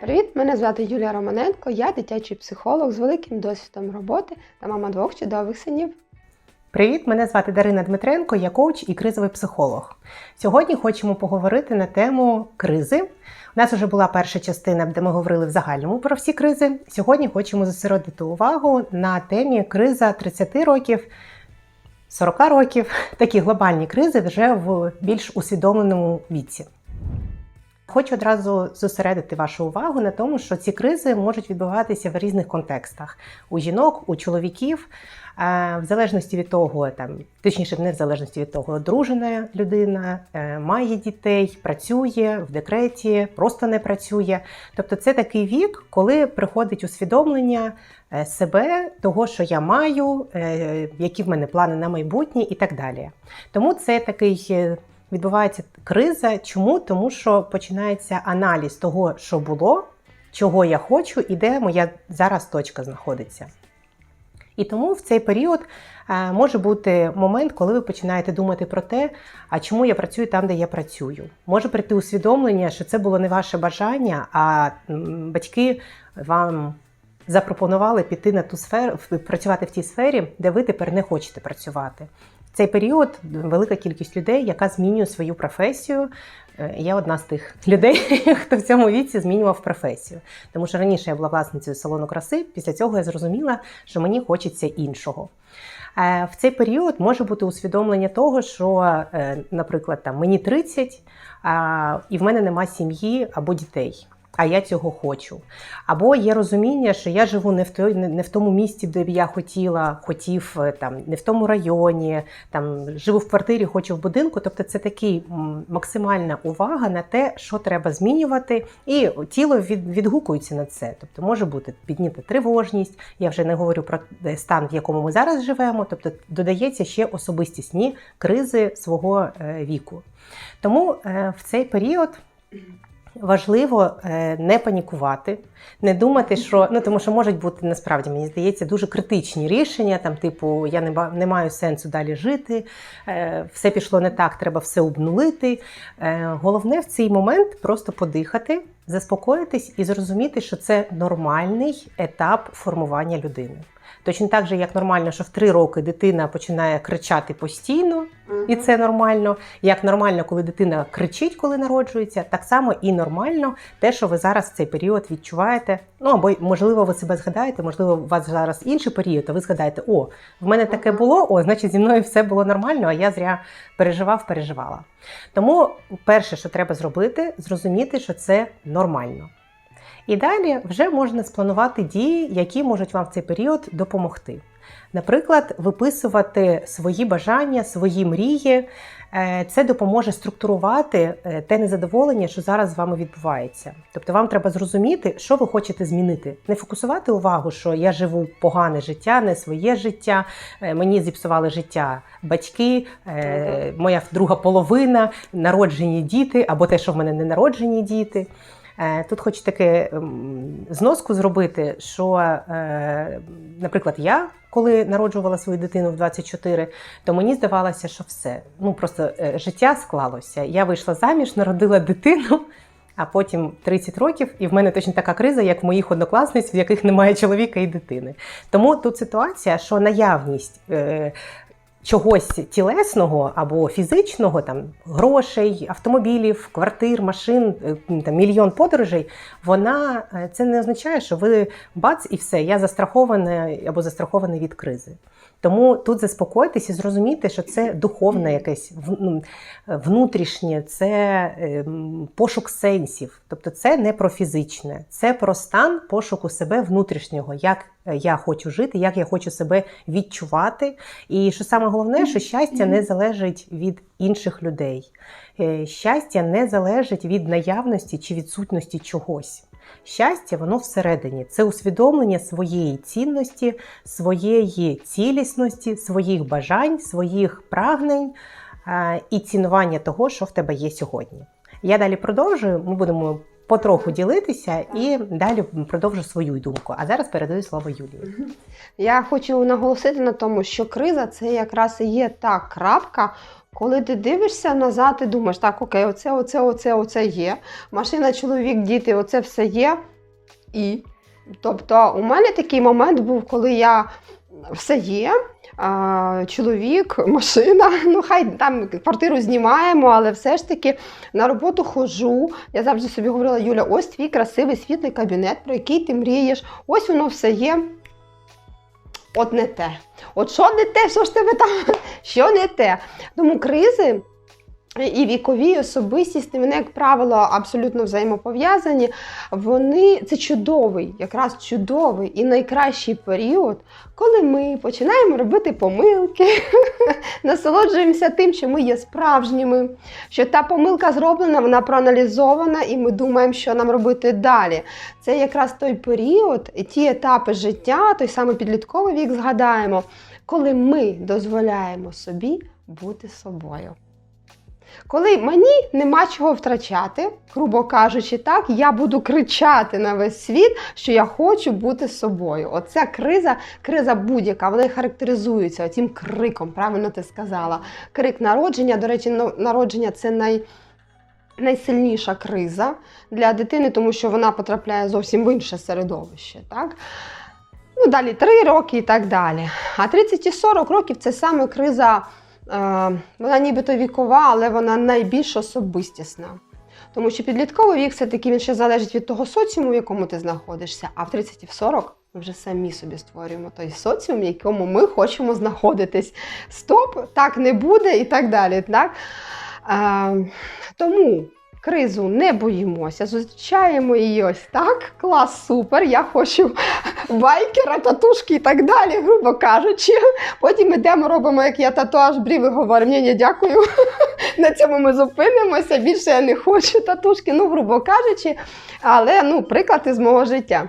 Привіт, мене звати Юлія Романенко, я дитячий психолог з великим досвідом роботи та мама двох чудових синів. Привіт, мене звати Дарина Дмитренко, я коуч і кризовий психолог. Сьогодні хочемо поговорити на тему кризи. У нас вже була перша частина, де ми говорили в загальному про всі кризи. Сьогодні хочемо зосередити увагу на темі криза 30 років, 40 років, такі глобальні кризи вже в більш усвідомленому віці. Хочу одразу зосередити вашу увагу на тому, що ці кризи можуть відбуватися в різних контекстах у жінок, у чоловіків, е, в залежності від того, там точніше, не в залежності від того, одружена людина, е, має дітей, працює в декреті, просто не працює. Тобто, це такий вік, коли приходить усвідомлення е, себе, того, що я маю, які в мене плани на майбутнє, і так далі. Тому це такий. Відбувається криза. Чому? Тому що починається аналіз того, що було, чого я хочу, і де моя зараз точка знаходиться. І тому в цей період е, може бути момент, коли ви починаєте думати про те, а чому я працюю там, де я працюю. Може прийти усвідомлення, що це було не ваше бажання, а батьки вам запропонували піти на ту сферу, працювати в тій сфері, де ви тепер не хочете працювати. Цей період велика кількість людей, яка змінює свою професію. Е, Я одна з тих людей, хто в цьому віці змінював професію. Тому що раніше я була власницею салону краси. Після цього я зрозуміла, що мені хочеться іншого. Е, В цей період може бути усвідомлення того, що, е, наприклад, там мені 30, і в мене нема сім'ї або дітей. А я цього хочу. Або є розуміння, що я живу не в той, не в тому місці, де б я хотіла, хотів е, там, не в тому районі, там живу в квартирі, хочу в будинку. Тобто це такий максимальна увага на те, що треба змінювати, і тіло від, відгукується на це. Тобто може бути підніта тривожність. Я вже не говорю про стан, в якому ми зараз живемо. Тобто додається ще особистісні кризи свого е, віку. Тому е, в цей період. Важливо е, не панікувати, не думати, що ну тому, що можуть бути насправді, мені здається, дуже критичні рішення. Там, типу, я не не маю сенсу далі жити, е, все пішло не так, треба все обнулити. Е, Головне в цей момент просто подихати, заспокоїтись і зрозуміти, що це нормальний етап формування людини. Точно так же, як нормально, що в три роки дитина починає кричати постійно, і це нормально. Як нормально, коли дитина кричить, коли народжується, так само і нормально те, що ви зараз в цей період відчуваєте. Ну або можливо, ви себе згадаєте, можливо, у вас зараз інший період, а ви згадаєте, о, в мене таке було, о, значить, зі мною все було нормально, а я зря переживав, переживала. Тому перше, що треба зробити, зрозуміти, що це нормально. І далі вже можна спланувати дії, які можуть вам в цей період допомогти. Наприклад, виписувати свої бажання, свої мрії. Е, Це допоможе структурувати е, те незадоволення, що зараз з вами відбувається. Тобто вам треба зрозуміти, що ви хочете змінити. Не фокусувати увагу, що я живу погане життя, не своє життя, е, мені зіпсували життя батьки, моя друга половина, народжені діти, або те, що в мене не народжені діти. Е, Тут хочу таке ем, зноску зробити, що, е, наприклад, я, коли народжувала свою дитину в 24, то мені здавалося, що все. Ну просто е, життя склалося. Я вийшла заміж, народила дитину, а потім 30 років, і в мене точно така криза, як в моїх однокласниць, в яких немає чоловіка і дитини. Тому тут ситуація, що наявність. Чогось тілесного або фізичного, там грошей, автомобілів, квартир, машин, е, там мільйон подорожей. Вона е, це не означає, що ви бац і все, я застрахована або застрахований від кризи. Тому тут заспокойтесь і зрозумійте, що це духовне якесь ну, внутрішнє, це ем, пошук сенсів. Тобто це не про фізичне, це про стан пошуку себе внутрішнього, як я хочу жити, як я хочу себе відчувати. І що саме головне, що щастя не залежить від інших людей. Е, Щастя не залежить від наявності чи відсутності чогось. Щастя, воно всередині. Це усвідомлення своєї цінності, своєї цілісності, своїх бажань, своїх прагнень е, і цінування того, що в тебе є сьогодні. Я далі продовжую. Ми будемо потроху ділитися і далі продовжу свою думку. А зараз передаю слово Юлії. Я хочу наголосити на тому, що криза це якраз і є та крапка, коли ти дивишся назад і думаєш, так, окей, оце, оце, оце, оце є. Машина, чоловік, діти, оце все є. І. Тобто, у мене такий момент був, коли я все є. Чоловік, машина, ну хай там квартиру знімаємо, але все ж таки на роботу ходжу. Я завжди собі говорила, Юля, ось твій красивий світлий кабінет, про який ти мрієш, ось воно все є. От не те. От що не те, що ж тебе там, що не те. Тому кризи і вікові, і особистісні, вони, як правило, абсолютно взаємопов'язані. Вони це чудовий, якраз чудовий і найкращий період, коли ми починаємо робити помилки, насолоджуємося тим, що ми є справжніми, що та помилка зроблена, вона проаналізована, і ми думаємо, що нам робити далі. Це якраз той період, ті етапи життя, той самий підлітковий вік, згадаємо, коли ми дозволяємо собі бути собою. Коли мені нема чого втрачати, грубо кажучи, так, я буду кричати на весь світ, що я хочу бути собою. Оця криза, криза будь-яка, вона характеризується цим криком, правильно ти сказала. Крик народження, до речі, народження це най, найсильніша криза для дитини, тому що вона потрапляє зовсім в інше середовище. Так? Ну, далі 3 роки і так далі. А 30 і 40 років це саме криза. Е, Вона нібито вікова, але вона найбільш особистісна. Тому що підлітковий вік все-таки він ще залежить від того соціуму, в якому ти знаходишся, а в 30 і в 40 ми вже самі собі створюємо той соціум, в якому ми хочемо знаходитись. Стоп, так не буде і так далі. Так? А, тому кризу не боїмося, зустрічаємо її ось так. Клас, супер! Я хочу байкера, татушки і так далі, грубо кажучи. Потім йдемо, робимо, як я татуаж брів і говоримо, ні, ні, дякую. На цьому ми зупинимося. Більше я не хочу татушки, ну, грубо кажучи, але ну, приклад із мого життя.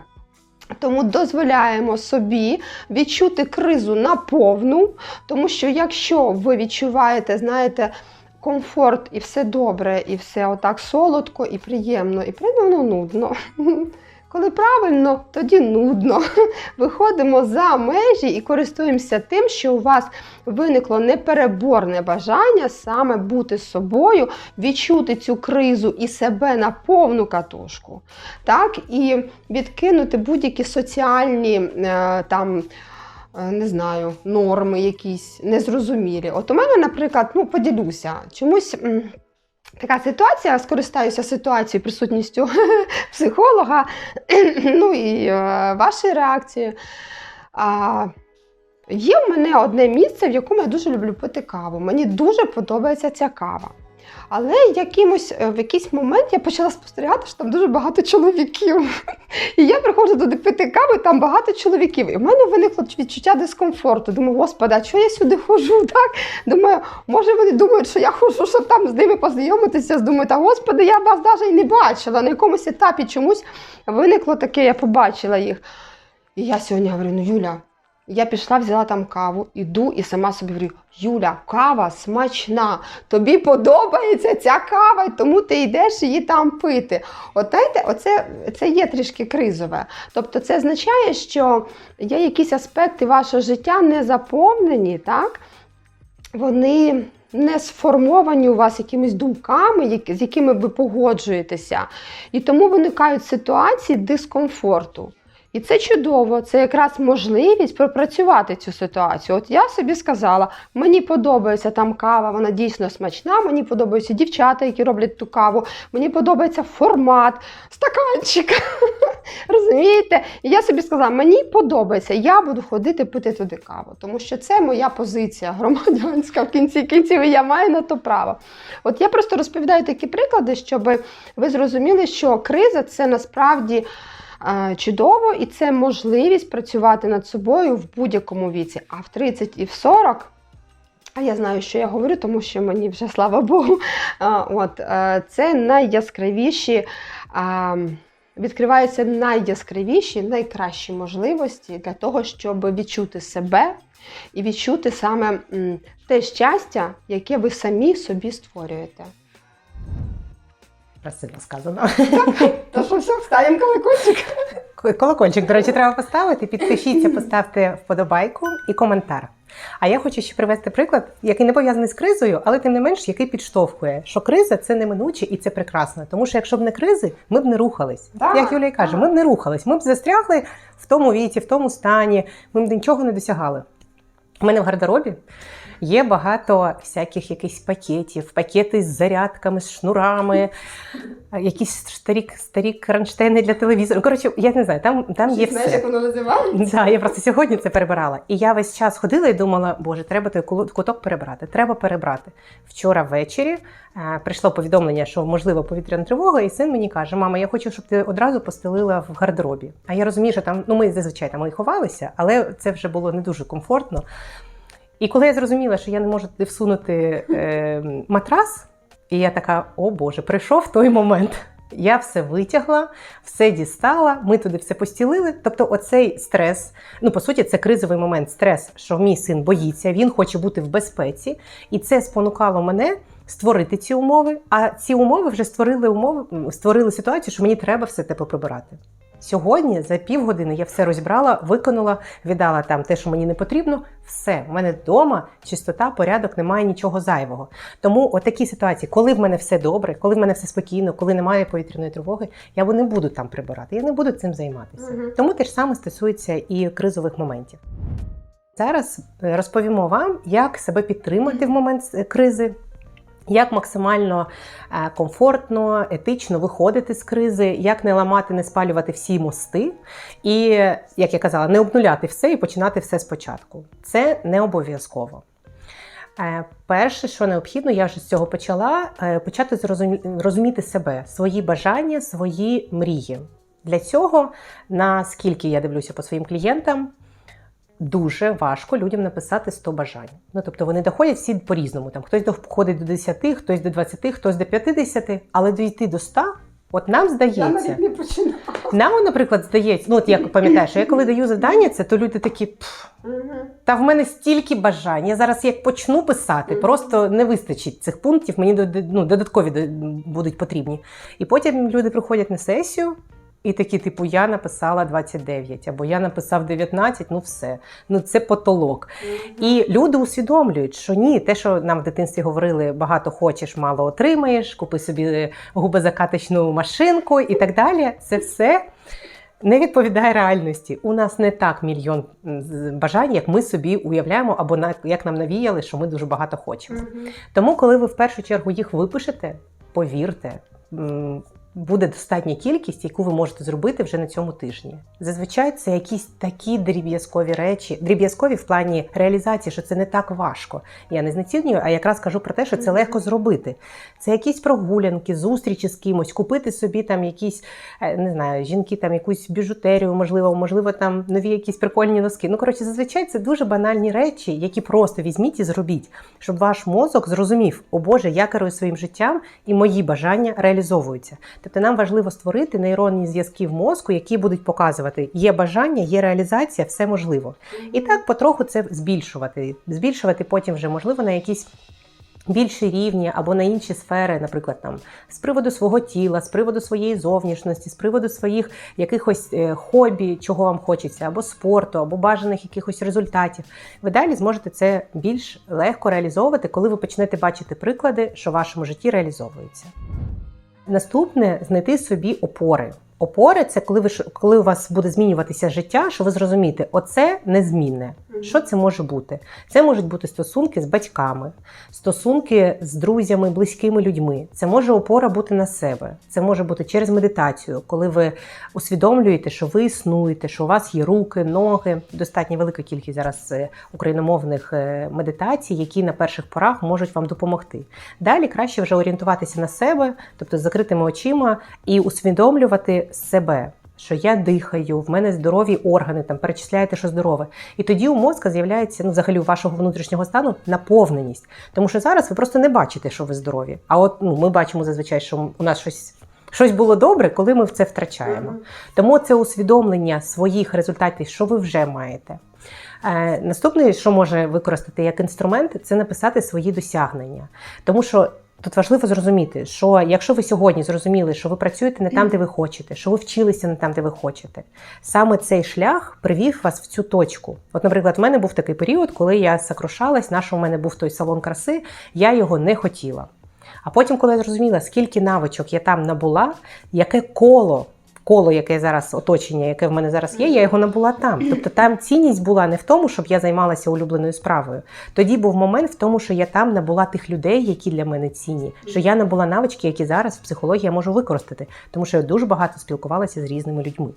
Тому дозволяємо собі відчути кризу наповну, тому що якщо ви відчуваєте, знаєте, комфорт і все добре, і все отак солодко і приємно, і приємно нудно. Коли правильно, тоді нудно. Виходимо за межі і користуємося тим, що у вас виникло непереборне бажання саме бути собою, відчути цю кризу і себе на повну катушку. Так? І відкинути будь-які соціальні е, там. Е, Не знаю, норми якісь незрозумілі. От у мене, наприклад, ну поділюся, чомусь така ситуація, скористаюся ситуацією, присутністю психолога, ну і е, вашою реакцією. А, Є в мене одне місце, в якому я дуже люблю пити каву. Мені дуже подобається ця кава. Але якимось, е, в якийсь момент я почала спостерігати, що там дуже багато чоловіків. І я приходжу пити каву, там багато чоловіків. І в мене виникло відчуття дискомфорту. Думаю, господи, а чого я сюди ходжу? Так? Думаю, може вони думають, що я ходжу, щоб там з ними познайомитися. Думаю, та господи, я вас навіть і не бачила. На якомусь етапі чомусь виникло таке, я побачила їх. І я сьогодні говорю: ну Юля, я пішла, взяла там каву, іду і сама собі говорю: Юля, кава смачна, тобі подобається ця кава, тому ти йдеш її там пити. От знаєте, оце це є трішки кризове. Тобто це означає, що є якісь аспекти вашого життя не заповнені, так? Вони не сформовані у вас якимись думками, з якими ви погоджуєтеся. І тому виникають ситуації дискомфорту. І це чудово, це якраз можливість пропрацювати цю ситуацію. От я собі сказала, мені подобається там кава, вона дійсно смачна, мені подобаються дівчата, які роблять ту каву, мені подобається формат, стаканчик. Розумієте? І я собі сказала, мені подобається, я буду ходити пити туди каву, тому що це моя позиція громадянська в кінці кінців, і я маю на то право. От я просто розповідаю такі приклади, щоб ви зрозуміли, що криза це насправді чудово, і це можливість працювати над собою в будь-якому віці. А в 30 і в 40. А я знаю, що я говорю, тому що мені вже слава Богу. е, От е, це найяскравіші. Відкриваються найяскравіші, найкращі можливості для того, щоб відчути себе і відчути саме те щастя, яке ви самі собі створюєте. Красиво сказано. Ставимо колокольчик. Колокольчик, до речі, треба поставити. Підпишіться, поставте вподобайку і коментар. А я хочу ще привести приклад, який не пов'язаний з кризою, але тим не менш, який підштовхує, що криза це неминуче і це прекрасно. Тому що якщо б не кризи, ми б не рухались. Так, Як Юлія каже, ми б не рухались, ми б застрягли в тому віці, в тому стані, ми б нічого не досягали. У мене в гардеробі є багато всяких якихось пакетів, пакети з зарядками, з шнурами, якісь старі, старі кронштейни для телевізору. Коротше, я не знаю, там, там є Знаєш, все. як воно називається? Да, я просто сьогодні це перебирала. І я весь час ходила і думала, боже, треба той куток перебрати. Треба перебрати. Вчора ввечері е, прийшло повідомлення, що можливо повітряна тривога, і син мені каже: Мама, я хочу, щоб ти одразу постелила в гардеробі. А я розумію, що там, ну ми зазвичай там і ховалися, але це вже було не дуже комфортно. І коли я зрозуміла, що я не можу туди всунути е, матрас, і я така: о Боже, прийшов той момент. Я все витягла, все дістала, ми туди все постілили. Тобто, оцей стрес, ну по суті, це кризовий момент, стрес, що мій син боїться, він хоче бути в безпеці, і це спонукало мене створити ці умови. А ці умови вже створили умови, створили ситуацію, що мені треба все те поприбирати. Сьогодні за півгодини я все розібрала, виконала, віддала там те, що мені не потрібно. Все, в мене вдома чистота, порядок, немає нічого зайвого. Тому отакі ситуації, коли в мене все добре, коли в мене все спокійно, коли немає повітряної тривоги, я не буду там прибирати, я не буду цим займатися. Мгм. Тому те ж саме стосується і кризових моментів. Зараз е, розповімо вам, як себе підтримати в момент е, кризи. Як максимально е, комфортно, етично виходити з кризи, як не ламати, не спалювати всі мости, і, як я казала, не обнуляти все і починати все спочатку. Це не обов'язково. Е, Перше, що необхідно, я вже з цього почала, е, почати розуміти себе, свої бажання, свої мрії. Для цього, наскільки я дивлюся по своїм клієнтам, дуже важко людям написати 100 бажань. Ну, тобто вони доходять всі по-різному. Там хтось доходить до 10, хтось до 20, хтось до 50, але дійти до 100, от нам Я здається. навіть не починала. Нам, наприклад, здається, ну от як пам'ятаєш, я коли даю завдання, це то люди такі. «Пф, та в мене стільки бажань. Я зараз як почну писати, просто не вистачить цих пунктів, мені ну, додаткові до- будуть потрібні. І потім люди приходять на сесію. І такі, типу, я написала 29, або я написав 19, ну все, ну це потолок. І люди усвідомлюють, що ні, те, що нам в дитинстві говорили, багато хочеш, мало отримаєш, купи собі губозакаточну машинку і так далі. Це все не відповідає реальності. У нас не так мільйон бажань, як ми собі уявляємо, або як нам навіяли, що ми дуже багато хочемо. Тому, коли ви в першу чергу їх випишете, повірте. Буде достатня кількість, яку ви можете зробити вже на цьому тижні. Зазвичай це якісь такі дріб'язкові речі, дріб'язкові в плані реалізації, що це не так важко. Я не знецінюю, а якраз кажу про те, що це легко зробити. Це якісь прогулянки, зустрічі з кимось, купити собі там якісь, е, не знаю, жінки там якусь біжутерію, можливо, можливо, там нові якісь прикольні носки. Ну коротше, зазвичай це дуже банальні речі, які просто візьміть і зробіть, щоб ваш мозок зрозумів, о Боже, я керую своїм життям і мої бажання реалізовуються. Тобто нам важливо створити нейронні зв'язки в мозку, які будуть показувати, є бажання, є реалізація, все можливо. І так потроху це збільшувати. Збільшувати потім вже можливо на якісь. Більші рівні або на інші сфери, наприклад, там з приводу свого тіла, з приводу своєї зовнішності, з приводу своїх якихось е, хобі, чого вам хочеться, або спорту, або бажаних якихось результатів. Ви далі зможете це більш легко реалізовувати, коли ви почнете бачити приклади, що в вашому житті реалізовуються. Наступне знайти собі опори. Опори це коли ви коли у вас буде змінюватися життя, що ви зрозумієте, оце незмінне. Що це може бути? Це можуть бути стосунки з батьками, стосунки з друзями, близькими людьми. Це може опора бути на себе. Це може бути через медитацію, коли ви усвідомлюєте, що ви існуєте, що у вас є руки, ноги. Достатньо велика кількість зараз е, україномовних е, медитацій, які на перших порах можуть вам допомогти. Далі краще вже орієнтуватися на себе, тобто з закритими очима, і усвідомлювати себе. Що я дихаю, в мене здорові органи, там перечисляєте, що здорове. І тоді у мозка з'являється ну, взагалі у вашого внутрішнього стану наповненість. Тому що зараз ви просто не бачите, що ви здорові. А от ну, ми бачимо зазвичай, що у нас щось, щось було добре, коли ми в це втрачаємо. Мгм. Тому це усвідомлення своїх результатів, що ви вже маєте. Е, наступне, що може використати як інструмент, це написати свої досягнення. Тому що Тут важливо зрозуміти, що якщо ви сьогодні зрозуміли, що ви працюєте не там, де ви хочете, що ви вчилися не там, де ви хочете, саме цей шлях привів вас в цю точку. От, наприклад, в мене був такий період, коли я сокрушалась, наш у мене був той салон краси, я його не хотіла. А потім, коли я зрозуміла, скільки навичок я там набула, яке коло. Коло, яке зараз оточення, яке в мене зараз є, я його набула там. Тобто там цінність була не в тому, щоб я займалася улюбленою справою. Тоді був момент в тому, що я там набула тих людей, які для мене цінні, що я набула навички, які зараз в психології я можу використати, тому що я дуже багато спілкувалася з різними людьми.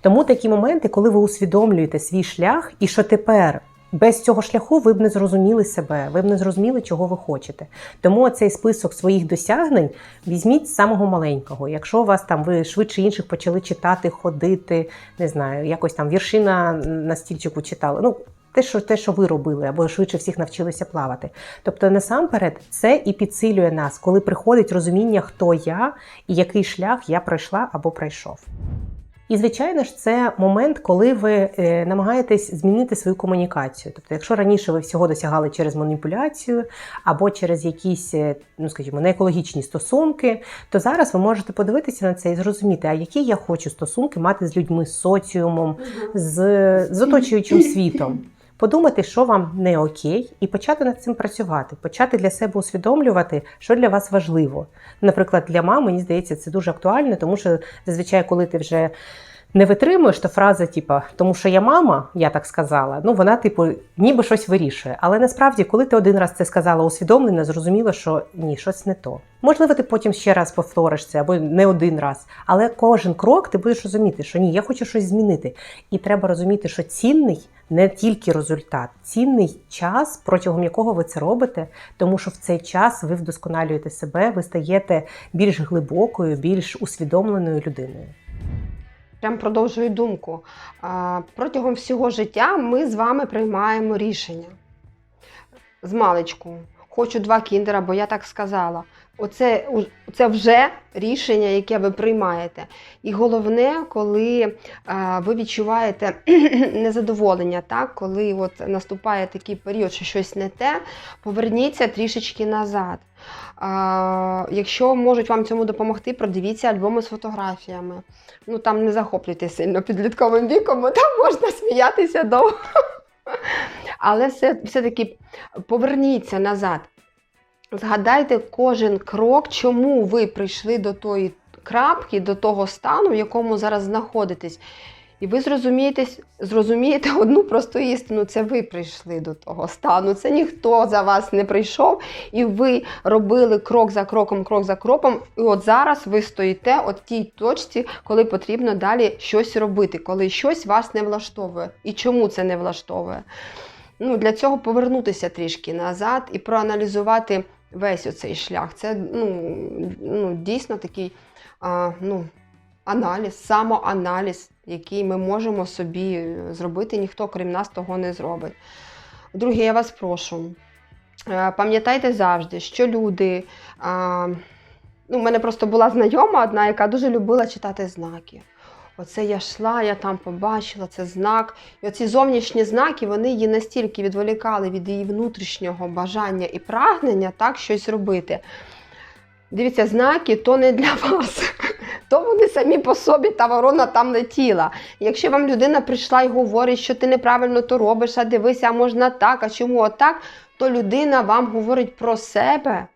Тому такі моменти, коли ви усвідомлюєте свій шлях, і що тепер без цього шляху ви б не зрозуміли себе, ви б не зрозуміли, чого ви хочете. Тому цей список своїх досягнень візьміть з самого маленького. Якщо у вас там ви швидше інших почали читати, ходити, не знаю, якось там вірші на, на стільчику читали. Ну, те, що те, що ви робили, або швидше всіх навчилися плавати. Тобто, насамперед, це і підсилює нас, коли приходить розуміння, хто я і який шлях я пройшла або пройшов. І, звичайно ж, це момент, коли ви е, намагаєтесь змінити свою комунікацію. Тобто, якщо раніше ви всього досягали через маніпуляцію або через якісь, е, ну скажімо, неекологічні стосунки, то зараз ви можете подивитися на це і зрозуміти, а які я хочу стосунки мати з людьми, з соціумом, з, з оточуючим світом. Подумати, що вам не окей, і почати над цим працювати, почати для себе усвідомлювати, що для вас важливо. Наприклад, для мами, мені здається, це дуже актуально, тому що зазвичай, коли ти вже не витримуєш, то фраза, типу, тому що я мама, я так сказала, ну вона, типу, ніби щось вирішує. Але насправді, коли ти один раз це сказала усвідомлено, зрозуміло, що ні, щось не то. Можливо, ти потім ще раз повториш це або не один раз, але кожен крок ти будеш розуміти, що ні, я хочу щось змінити. І треба розуміти, що цінний не тільки результат, цінний час, протягом якого ви це робите, тому що в цей час ви вдосконалюєте себе, ви стаєте більш глибокою, більш усвідомленою людиною. Прям продовжую думку. Протягом всього життя ми з вами приймаємо рішення. З маличку. Хочу два кіндера, бо я так сказала. Оце, це вже рішення, яке ви приймаєте. І головне, коли а, ви відчуваєте незадоволення, так? коли от наступає такий період, що щось не те, поверніться трішечки назад. А, якщо можуть вам цьому допомогти, продивіться альбоми з фотографіями. Ну там не захоплюйте сильно підлітковим віком, бо там можна сміятися довго. Але все, все-таки поверніться назад. Згадайте кожен крок, чому ви прийшли до тої крапки, до того стану, в якому зараз знаходитесь. І ви зрозумієте, зрозумієте одну просту істину: це ви прийшли до того стану. Це ніхто за вас не прийшов, і ви робили крок за кроком, крок за кроком. І от зараз ви стоїте от тій точці, коли потрібно далі щось робити, коли щось вас не влаштовує. І чому це не влаштовує? Ну, Для цього повернутися трішки назад і проаналізувати весь оцей шлях. Це ну, ну, дійсно такий а, ну, аналіз, самоаналіз, який ми можемо собі зробити, ніхто крім нас того не зробить. Друге, я вас прошу. е, Пам'ятайте завжди, що люди. А, ну, У мене просто була знайома одна, яка дуже любила читати знаки. Оце я йшла, я там побачила, це знак. І оці зовнішні знаки вони її настільки відволікали від її внутрішнього бажання і прагнення так щось робити. Дивіться, знаки то не для вас. То вони самі по собі та ворона там летіла. Якщо вам людина прийшла і говорить, що ти неправильно то робиш, а дивися, а можна так, а чому отак, то людина вам говорить про себе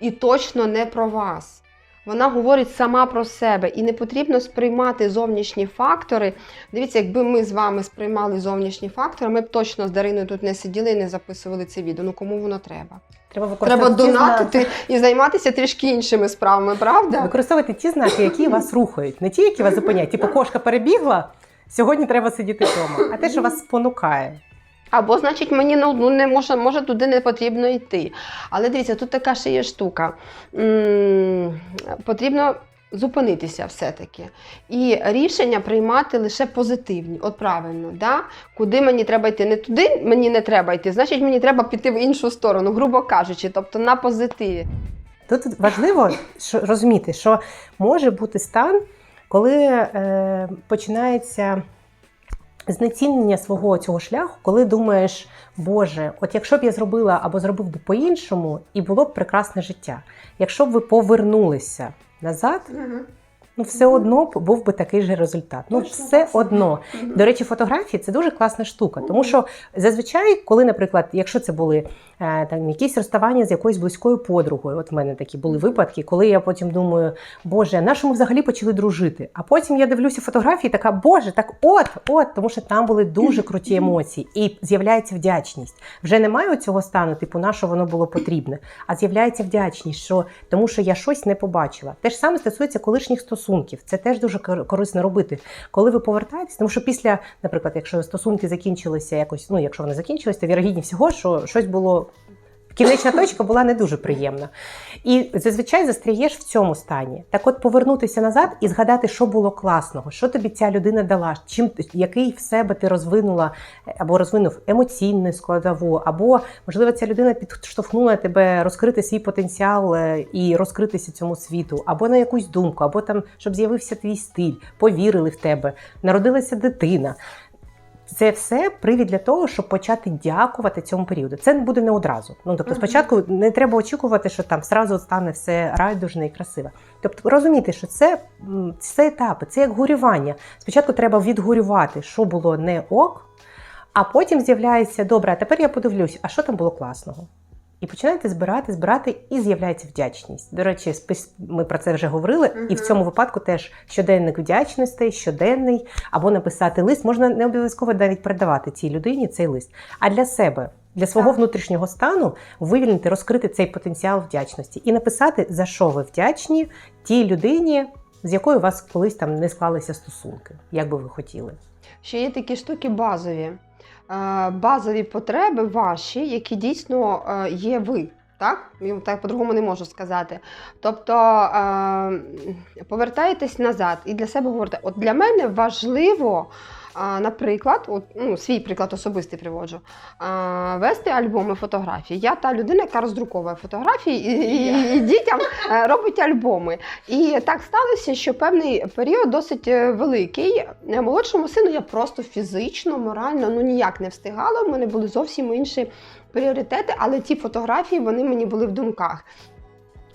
і точно не про вас. Вона говорить сама про себе і не потрібно сприймати зовнішні фактори. Дивіться, якби ми з вами сприймали зовнішні фактори, ми б точно з Дариною тут не сиділи і не записували це відео. Ну кому воно треба? Треба Треба використовувати знаки- донатити і займатися трішки іншими справами, правда? Використовуйте ті знаки, які вас рухають, не ті, які вас зупиняють. Типу, кошка перебігла, сьогодні треба сидіти вдома, а те, що вас спонукає. Або, значить, мені ну, ну, не може, може туди не потрібно йти. Але дивіться, тут така ще є штука. М, Потрібно зупинитися все-таки. І рішення приймати лише позитивні. От правильно, да? куди мені треба йти? Не туди мені не треба йти, значить мені треба піти в іншу сторону, грубо кажучи, тобто на позитиві. Тут важливо розуміти, що може бути стан, коли е, починається знецінення свого цього шляху, коли думаєш, Боже, от якщо б я зробила або зробив би по-іншому, і було б прекрасне життя. Якщо б ви повернулися назад, ну все одно був би такий же результат. Ну, Точно все одно. До речі, фотографії це дуже класна штука, тому що зазвичай, коли, наприклад, якщо це були е, там якісь розставання з якоюсь близькою подругою, от в мене такі були випадки, коли я потім думаю, Боже, а на що ми взагалі почали дружити? А потім я дивлюся фотографії, така Боже, так от, от, тому що там були дуже круті емоції, і з'являється вдячність. Вже немає цього стану, типу, на що воно було потрібне, а з'являється вдячність, що тому що я щось не побачила. Те ж саме стосується колишніх стосунків. Це теж дуже корисно робити. Коли ви повертаєтесь, тому що після, наприклад, якщо стосунки закінчилися якось, ну якщо вони закінчилися, то вірогідні всього, що щось було. Кінечна точка була не дуже приємна. І зазвичай застряєш в цьому стані. Так от повернутися назад і згадати, що було класного, що тобі ця людина дала, чим який в себе ти розвинула або розвинув емоційну складову, або можливо ця людина підштовхнула тебе розкрити свій потенціал е, і розкритися цьому світу, або на якусь думку, або там, щоб з'явився твій стиль, повірили в тебе, народилася дитина. Це все привід для того, щоб почати дякувати цьому періоду. Це буде не одразу. Ну тобто, спочатку не треба очікувати, що там зразу стане все райдужне і красиве. Тобто розуміти, що це, все це етапи, це як горювання. Спочатку треба відгорювати, що було не ок, а потім з'являється добре, а тепер я подивлюсь, а що там було класного. І починаєте збирати, збирати, і з'являється вдячність. До речі, ми про це вже говорили, і в цьому випадку теж щоденник вдячностей, щоденний, або написати лист. Можна не обов'язково навіть передавати цій людині цей лист. А для себе, для свого Так. внутрішнього стану, вивільнити, розкрити цей потенціал вдячності і написати, за що ви вдячні тій людині, з якою у вас колись там не склалися стосунки, як би ви хотіли. Ще є такі штуки базові. Е, Базові потреби ваші, які дійсно е, є ви. Так? Так по-другому не можу сказати. Тобто е, повертаєтесь назад і для себе говорите, от для мене важливо, наприклад, от, ну, свій приклад особистий приводжу, е, вести альбоми фотографій. Я та людина, яка роздруковує фотографії і, і, і дітям е, робить альбоми. І так сталося, що певний період досить е, великий. Е, Молодшому сину я просто фізично, морально ну ніяк не встигала. У мене були зовсім інші пріоритети, але ті фотографії вони мені були в думках.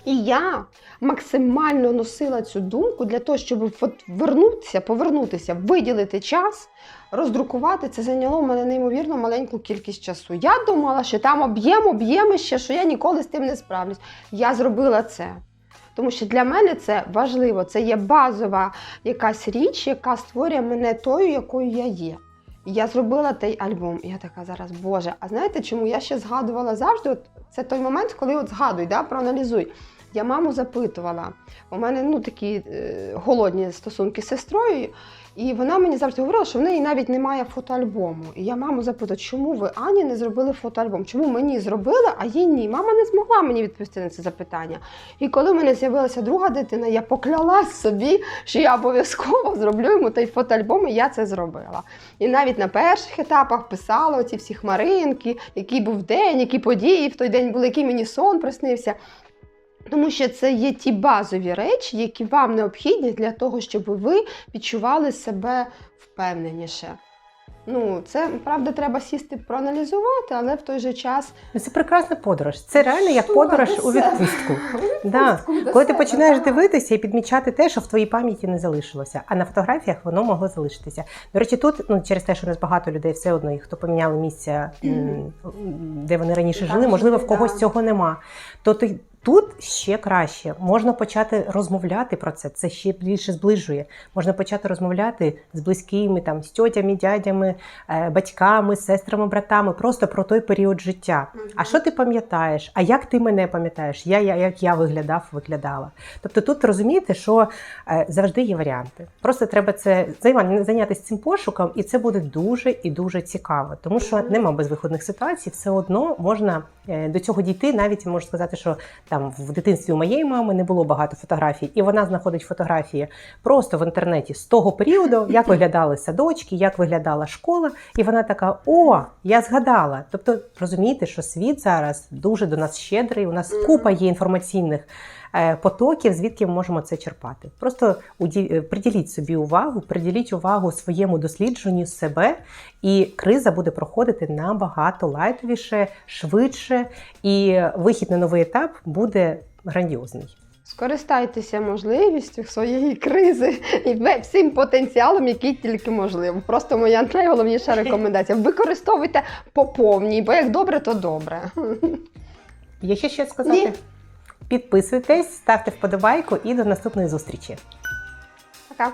І я максимально носила цю думку для того, щоб от вернутися, повернутися, виділити час, роздрукувати. Це зайняло в мене неймовірно маленьку кількість часу. Я думала, що там об'єм, об'єми ще, що я ніколи з тим не справлюсь. Я зробила це. Тому що для мене це важливо, це є базова якась річ, яка створює мене тою, якою я є. Я зробила той альбом. І я така зараз, Боже, а знаєте, чому я ще згадувала завжди? От це той момент, коли от згадуй, да, проаналізуй. Я маму запитувала. У мене ну такі е, голодні стосунки з сестрою, і вона мені завжди говорила, що в неї навіть немає фотоальбому. І я маму запитую, чому ви Ані не зробили фотоальбом? Чому мені зробили, а їй ні? Мама не змогла мені відповісти на це запитання. І коли в мене з'явилася друга дитина, я поклялась собі, що я обов'язково зроблю йому той фотоальбом, і я це зробила. І навіть на перших етапах писала оці всі хмаринки, який був день, які події в той день були, який мені сон приснився. Тому що це є ті базові речі, які вам необхідні для того, щоб ви відчували себе впевненіше. Ну, це правда треба сісти проаналізувати, але в той же час Ну, Це прекрасна подорож. Це реально як Штука подорож у відпустку. Да. Коли ти себе, починаєш так. дивитися і підмічати те, що в твоїй пам'яті не залишилося, а на фотографіях воно могло залишитися. До речі, тут ну через те, що у нас багато людей все одно, і хто поміняли місця, де вони раніше жили, можливо, в когось цього нема. То ти. Тут ще краще можна почати розмовляти про це. Це ще більше зближує. Можна почати розмовляти з близькими, там з тьотями, дядями, е, батьками, сестрами, братами, просто про той період життя. А що ти пам'ятаєш? А як ти мене пам'ятаєш? Я, я як я виглядав, виглядала. Тобто тут розумієте, що е, завжди є варіанти. Просто треба це зайнятися цим пошуком, і це буде дуже і дуже цікаво, тому що нема безвиходних ситуацій, все одно можна е, до цього дійти. Навіть можу сказати, що там в дитинстві у моєї мами не було багато фотографій, і вона знаходить фотографії просто в інтернеті з того періоду, як виглядали садочки, як виглядала школа, і вона така: О, я згадала. Тобто розумієте, що світ зараз дуже до нас щедрий. У нас купа є інформаційних потоків, звідки ми можемо це черпати. Просто е, приділіть собі увагу, приділіть увагу своєму дослідженню себе, і криза буде проходити набагато лайтовіше, швидше, і вихід на новий етап буде грандіозний. Скористайтеся можливістю своєї кризи і всім потенціалом, який тільки можливо. Просто моя найголовніша рекомендація. Використовуйте по повній, бо як добре, то добре. Є ще щось сказати? Ні. Підписуйтесь, ставте вподобайку і до наступної зустрічі. Пока.